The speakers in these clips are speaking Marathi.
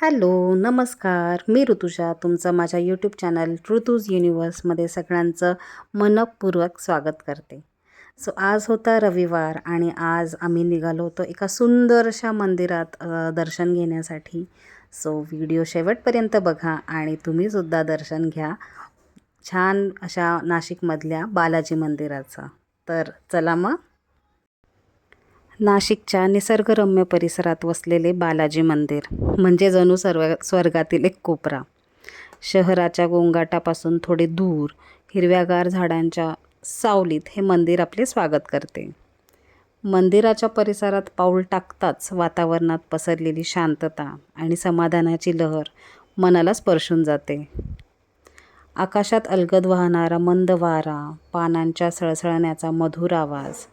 हॅलो नमस्कार. मी ऋतुषा तुमचं माझ्या यूट्यूब चॅनल ऋतूज युनिवर्समध्ये सगळ्यांचं मनपूर्वक स्वागत करते. सो आज होता रविवार आणि आज आम्ही निघालो होतो एका सुंदरशा मंदिरात दर्शन घेण्यासाठी. सो व्हिडिओ शेवटपर्यंत बघा आणि तुम्हीसुद्धा दर्शन घ्या. छान अशा नाशिकमधल्या बालाजी मंदिराचं. तर चला मग. नाशिकच्या निसर्गरम्य परिसरात वसलेले बालाजी मंदिर म्हणजे जणू सर्व स्वर्गातील एक कोपरा. शहराच्या गोंगाटापासून थोडे दूर हिरव्यागार झाडांच्या सावलीत हे मंदिर आपले स्वागत करते. मंदिराच्या परिसरात पाऊल टाकताच वातावरणात पसरलेली शांतता आणि समाधानाची लहर मनाला स्पर्शून जाते. आकाशात अलगद वाहणारा मंद वारा पानांच्या सळसळण्याचा मधुर आवाज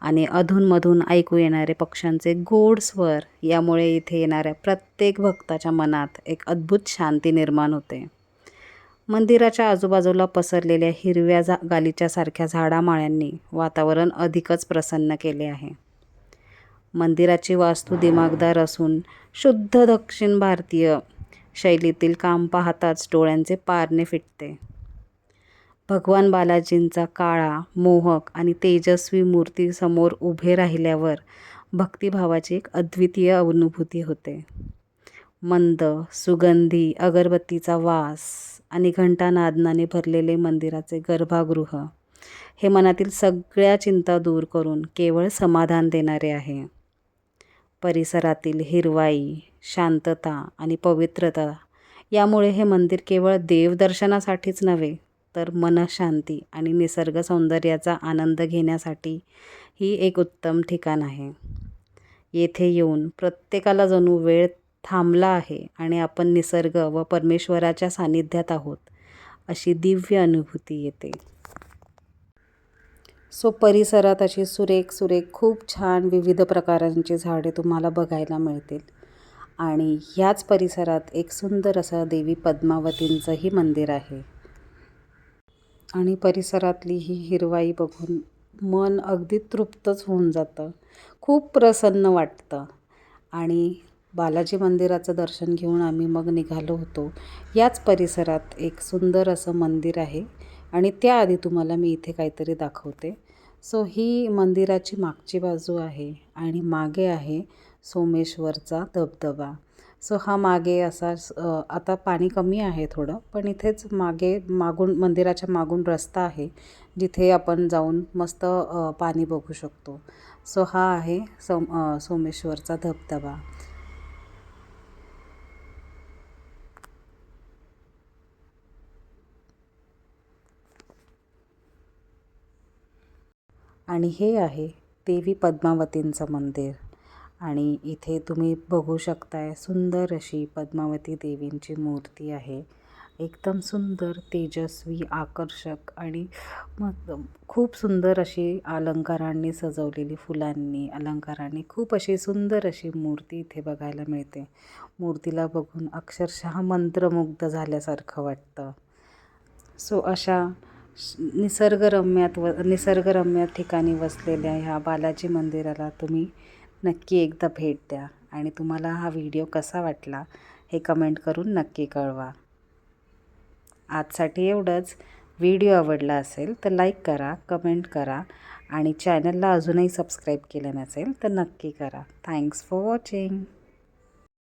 आणि अधूनमधून ऐकू येणारे पक्ष्यांचे गोड स्वर यामुळे इथे येणाऱ्या प्रत्येक भक्ताच्या मनात एक अद्भुत शांती निर्माण होते. मंदिराच्या आजूबाजूला पसरलेल्या हिरव्या जा गालीच्यासारख्या झाडामाळ्यांनी वातावरण अधिकच प्रसन्न केले आहे. मंदिराची वास्तू दिमागदार असून शुद्ध दक्षिण भारतीय शैलीतील काम पाहताच डोळ्यांचे पारणे फिटते. भगवान बालाजींचा काळा मोहक आणि तेजस्वी मूर्ती समोर उभे राहिल्यावर भक्तिभावाची एक अद्वितीय अनुभूती होते. मंद सुगंधी अगरबत्तीचा वास आणि घंटानादनाने भरलेले मंदिराचे गर्भागृह हे मनातील सगळ्या चिंता दूर करून केवळ समाधान देणारे आहे. परिसरातील हिरवाई शांतता आणि पवित्रता. यामुळे हे मंदिर केवळ देवदर्शनासाठीच नव्हे तर मनशांती आणि निसर्ग सौंदर्याचा आनंद घेण्यासाठी ही एक उत्तम ठिकाण आहे. येथे येऊन प्रत्येकाला जणू वेळ थांबला आहे आणि आपण निसर्ग व परमेश्वराच्या सानिध्यात आहोत अशी दिव्य अनुभूती येते. सो परिसरात अशी सुरेख सुरेख खूप छान विविध प्रकारांची झाडे तुम्हाला बघायला मिळतील. आणि ह्याच परिसरात एक सुंदर असं देवी पद्मावतींचंही मंदिर आहे. आणि परिसरातली ही हिरवाई बघून मन अगदी तृप्तच होऊन जातं. खूप प्रसन्न वाटतं. आणि बालाजी मंदिराचं दर्शन घेऊन आम्ही मग निघालो होतो. याच परिसरात एक सुंदर असं मंदिर आहे. आणि त्याआधी तुम्हाला मी इथे काहीतरी दाखवते. सो ही मंदिराची मागची बाजू आहे आणि मागे आहे सोमेश्वरचा धबधबा. सो हा मागे असा आता पाणी कमी आहे थोडं पण इथेच मागे मागून मंदिराच्या मागून रस्ता आहे जिथे आपण जाऊन मस्त पाणी बघू शकतो. सो हा आहे सोम सोमेश्वरचा धबधबा. आणि हे आहे देवी पद्मावतींचं मंदिर. आणि इथे तुम्ही बघू शकताय सुंदर अशी पद्मावती देवींची मूर्ती आहे. एकदम सुंदर तेजस्वी आकर्षक आणि मग खूप सुंदर अशी अलंकारांनी सजवलेली फुलांनी अलंकारांनी खूप अशी सुंदर अशी मूर्ती इथे बघायला मिळते. मूर्तीला बघून अक्षरशः मंत्रमुग्ध झाल्यासारखं वाटतं. सो अशा निसर्गरम्यात व निसर्गरम्य ठिकाणी वसलेल्या ह्या बालाजी मंदिराला तुम्ही नक्की एकदा भेट द्या आणि तुम्हाला हा व्हिडिओ कसा वाटला हे कमेंट करून नक्की कळवा. आजसाठी एवढंच. व्हिडिओ आवडला असेल तर लाईक करा कमेंट करा आणि चॅनलला अजूनही सबस्क्राईब केलं नसेल तर नक्की करा. Thanks for watching.